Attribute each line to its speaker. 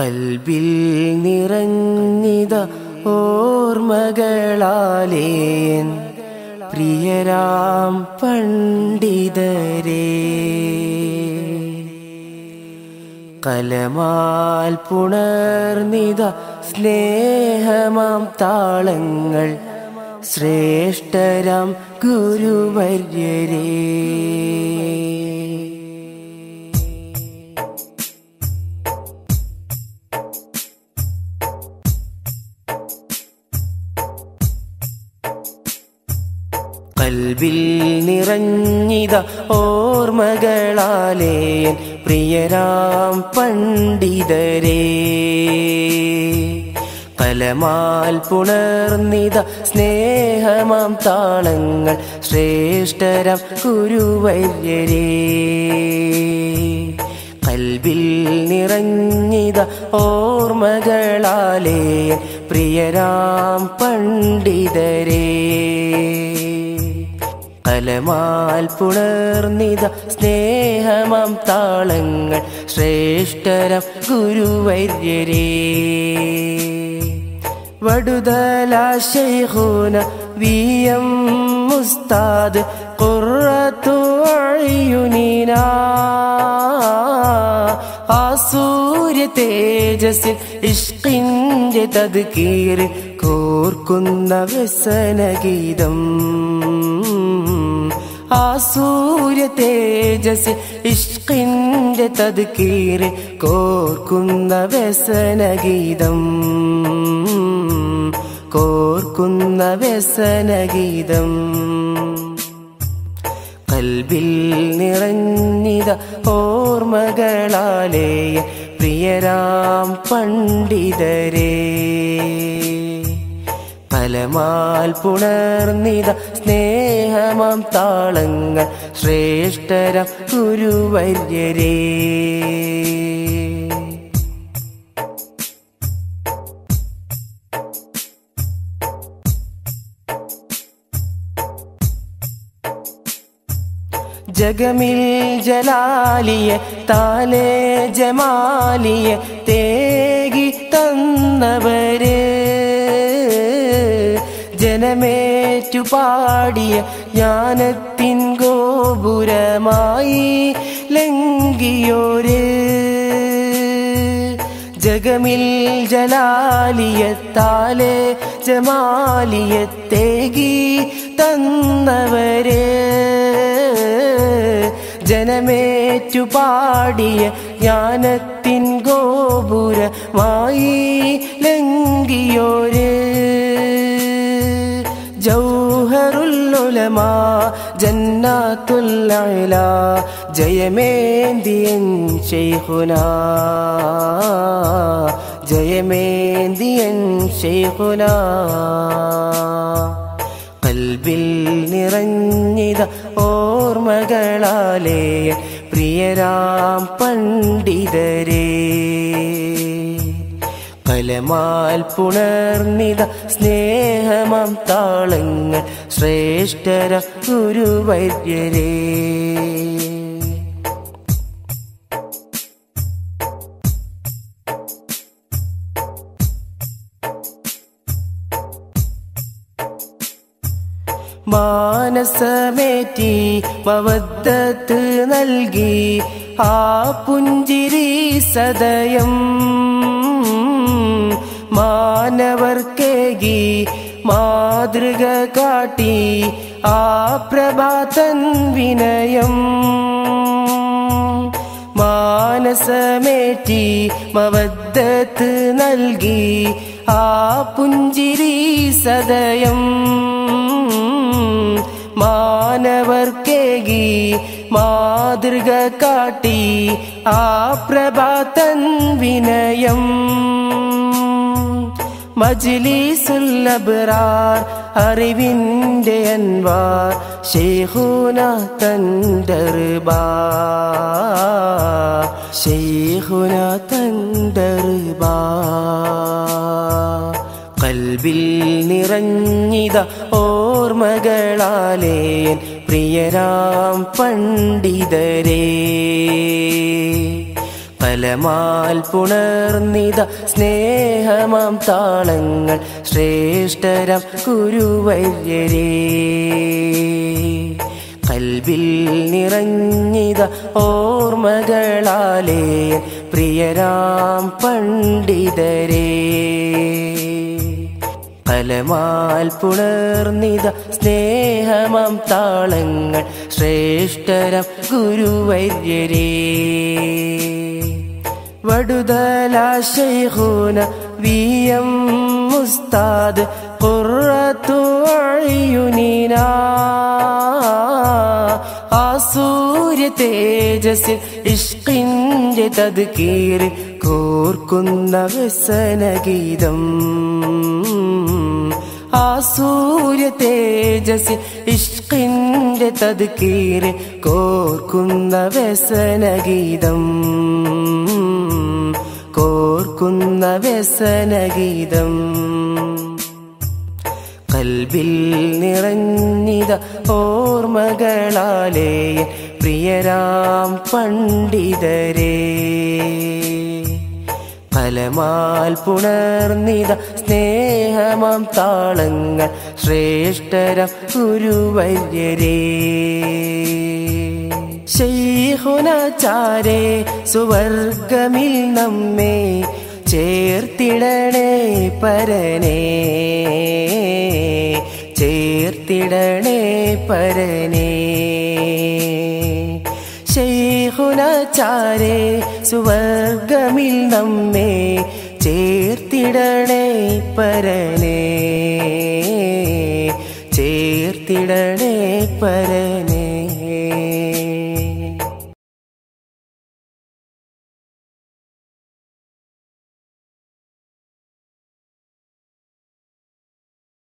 Speaker 1: കൽബിൽ നിറഞ്ഞിത ഓർമ്മകളാലേൻ പ്രിയരാം പണ്ഡിതരേ. കലമാൽ പുണർന്നിത സ്നേഹമാം താളങ്ങൾ ശ്രേഷ്ഠരാം ഗുരുവര്യരേ. കൽവിൽ നിറഞ്ഞിത ഓർമ്മകളാലേൻ പ്രിയരാം പണ്ഡിതരേ. കലമാൽ പുണർന്നിത സ്നേഹമാം താളങ്ങൾ ശ്രേഷ്ഠരം ഗുരുവര്യരേ. കൽവിൽ നിറഞ്ഞിത ഓർമ്മകളാലേ പ്രിയരാം പണ്ഡിതരേ. കലമാൽ പുണർന്നിത സ്നേഹമം താളങ്ങൾ ശ്രേഷ്ഠരം ഗുരുവര്യരേ. വടുതലാശൈഹൂന വി എം മുസ്താദ് ഖുറത്തു അയ്യുനീന ആ സൂര്യ തേജസ്സിൽ ഇഷ്കിന്റെ തദ്കീർ കോർക്കുന്ന വ്യസനഗീതം. ആ സൂര്യ തേജസ് ഇഷ്കിന്റെ തദ്കീർ കോർക്കുന്ന വ്യസനഗീതം കോർക്കുന്ന വ്യസനഗീതം കൽബിൽ നിറഞ്ഞിത ഓർമ്മകളാലേ പ്രിയരാം പണ്ഡിതരേ. ഫലമാൽ പുണർന്നിത സ്നേഹമാം താളങ്ങൾ ശ്രേഷ്ഠരം ഗുരുവര്യരേ. ജഗമിൽ ജലാലിയ താലേ ജമാലിയ തേകി തന്നവര് ജനമേറ്റു പാടിയ ജ്ഞാനത്തിൻ ഗോപുരമായി ലംഘിയോര്. ജഗമിൽ ജലാലിയത്താലെ ജമാലിയത്തേകി തന്നവരെ. ജനമേറ്റു പാടിയ ജ്ഞാനത്തിൻ ഗോപുരമായി ലംഘിയോര്. ജൗഹറുല്ലുലമാ ജന്നാത്തുല്ലഅല ജയമേന്തിയൻ ശൈഖുന. ജയമേന്തിയൻ ശൈഖുന. കൽബിൽ നിറഞ്ഞിത ഓർമ്മകളാലേ പ്രിയരാം പണ്ഡിതരേ. കലമാൽ പുണർന്നിത സ്നേഹമാം താളങ്ങൾ ശ്രേഷ്ഠര ഗുരുവര്യരേ മാനസമേറ്റി മവദ്ദത്ത് നൽകി ആ പുഞ്ചിരി സദയം. മാനവർക്കേകി മാതൃക കാട്ടി ആ പ്രഭാതൻ വിനയം. മാനസമേറ്റി മവദ്ദത്ത് നൽകി ആ പുഞ്ചിരി സദയം. മാനവർക്കേകി മാതൃക കാട്ടി ആ പ്രഭാതൻ വിനയം. മജ്ലിസുല്ലബ്രാർ അറിവിന്റെ അൻവാർ ഷെയ്ഖുന തണ്ടർബാ ഷെയ്ഖുന ദർബാർ കൽബിൽ നിറഞ്ഞിത ഓർമ്മകളാലേൻ പ്രിയരാം പണ്ഡിതരേ. കലമാൽ പുണർന്നിത സ്നേഹമാം താളങ്ങൾ ശ്രേഷ്ഠരം ഗുരുവര്യരേ. കൽവിൽ നിറഞ്ഞിത ഓർമ്മകളാലേ പ്രിയരാം പണ്ഡിതരേ. ഫലമാൽ പുണർന്നിത സ്നേഹമാം താളങ്ങൾ ശ്രേഷ്ഠരം ഗുരുവര്യരേ. വടുതലാശൈഹൂന വി എം മുസ്താദ് ഖുറത്തു അയ്യുനീന ആ സൂര്യ തേജസ്സിൽ ഇഷ്കിന്റെ തദ്കീറിൽ കോർക്കുന്ന വ്യസനഗീതം. ആ സൂര്യ തേജസ്സിൽ ഇഷ്കിന്റെ തദ്കീറിൽ കോർക്കുന്ന വ്യസനഗീതം. കോർക്കുന്ന വ്യസനഗീതം. കൽബിൽ നിറഞ്ഞിത ഓർമ്മകളാലേ പ്രിയരാം പണ്ഡിതരേ. ഫലമാൽ പുണർന്നിത സ്നേഹമാം താളങ്ങൾ ശ്രേഷ്ഠരം ഗുരുവര്യരേ. ശൈഹുനാചാരേ സുവർഗമിൽ നമ്മെ ചേർത്തിടണേ പരനേ. ചേർത്തിടണേ പരനേ. ശൈഹുനാചാരേ സുവർഗമിൽ നമ്മെ ചേർത്തിടണേ പരനേ. ചേർത്തിടണേ പരനേ.